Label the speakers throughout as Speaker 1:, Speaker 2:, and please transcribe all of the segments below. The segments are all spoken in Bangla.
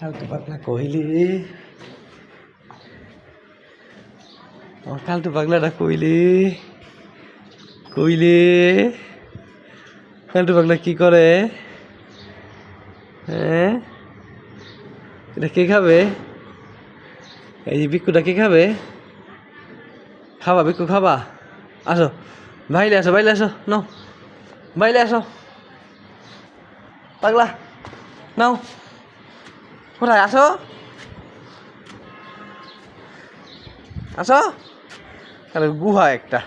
Speaker 1: কালকে পাগলা কইলি আমার কালটু পাগলাটা কইলি। কইলে। কালটু পাগলা কি করে? হ্যাঁ? এটা কে খাবে? এই যে বিক্কুটা কে খাবে? খাবা বিক্কু খাবা। আসো। বাইলে আসো বাইলে আসো। নাও। বাইলে আসো। পাগলা, নাও। কোথায়? আসো। আসো। তাহলে গুহা একটা।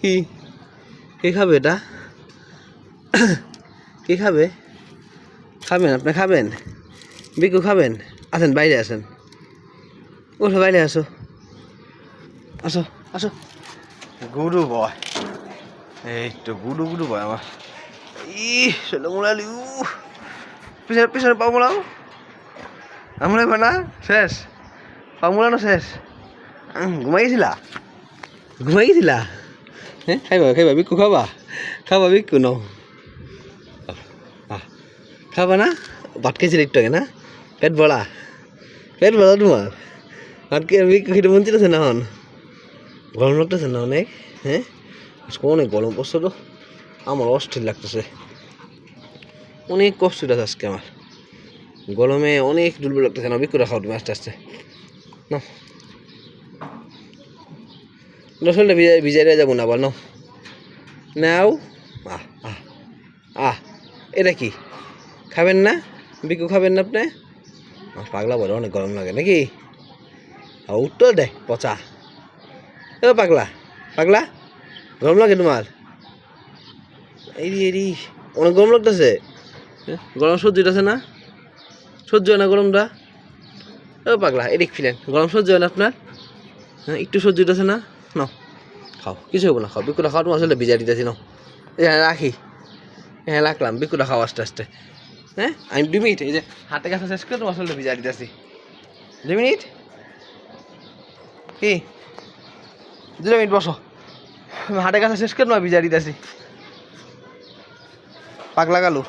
Speaker 1: কি? কে খাবে এটা? কে খাবে? খাবেন, আপনি খাবেন? বিকু খাবেন? আসেন, বাইরে আসেন। ওঠো, বাইরে আসো। আসো আসো। গুরু বয়। এই তো গুরু গুরু বয় আমার। ই শোলো মোড়ালি উ পিছনে পিছনে পা মোড়াও আমরা না, শেষ। পা মোড়ানো শেষ। ঘুমাই গেছিলা ঘুমাই গেছিলা হ্যাঁ খাইবা খাইবা বিকু খাবা। খাবা বিকু নাও। খাবা না? ভাত খেয়েছিল একটু আগে না? পেট বড়া পেট বড়া তোমার। ভাত খেয়ে বিকু খেতে মন চিতেছে না হন গরম লাগতেছে না অনেক? হ্যাঁ? আজকে অনেক গরম পড়ছে তো। আমার অস্থির লাগতেছে। অনেক কষ্ট আছে আজকে আমার। গরমে অনেক দুর্বল লাগতেছে না বিক্রি খাও তুমি আস্তে আস্তে। না রসলটা ভিজাই ভিজাই যাব না আবার, নাও। নাও। আহ আহ আহ, এটা কি? খাবেন না? বিকু খাবেন না আপনি? পাগলা বলে অনেক গরম লাগে নাকি? উত্তর দেয় পচা। ও পাগলা পাগলা? গরম লাগে তোমার? এই রে, এই রে, অনেক গরম লাগতেছে। গরম সহ্য হইতেছে না? সহ্য হয় না গরমটা? ও পাগলা এদিক ফিলেন গরম সহ্য হয় না আপনার? হ্যাঁ একটু সহ্য হইতেছে না? নাও খাও কিছু হব না খাও বিকুটা খাও তোমার আসলে ভিজা দিতেছি নাও। হ্যাঁ রাখি। হ্যাঁ রাখলাম বিকুটা খাও আস্তে আস্তে। হ্যাঁ আমি দু মিনিট এই যে হাতে কাছে শেষ করে তোমার আসলে ভিজা দিতেছি। দু মিনিট? কি? দু মিনিট বসো। হাটের কাছে শেষ করে নয় ভিজা দিতেছি। পাগলা গালু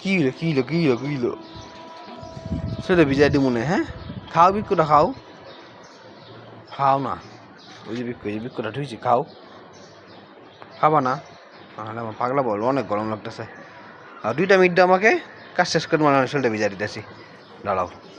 Speaker 1: কি হলো কি হলো কি হলো কি হলো সেটা ভিজাই দিব মনে হ্যাঁ? খাও বিক্ষুটা খাও। খাও না। ওই যে বিক্ষু যে বিক্ষুটা ঢুইছি খাও। খাবা না। নাহলে আমার পাগলা বল, অনেক গরম লাগতেছে। আর দুইটা মিনিট আমাকে কাজ শেষ করে মানে শরীরটা ভিজা দিতেছি। দাঁড়াও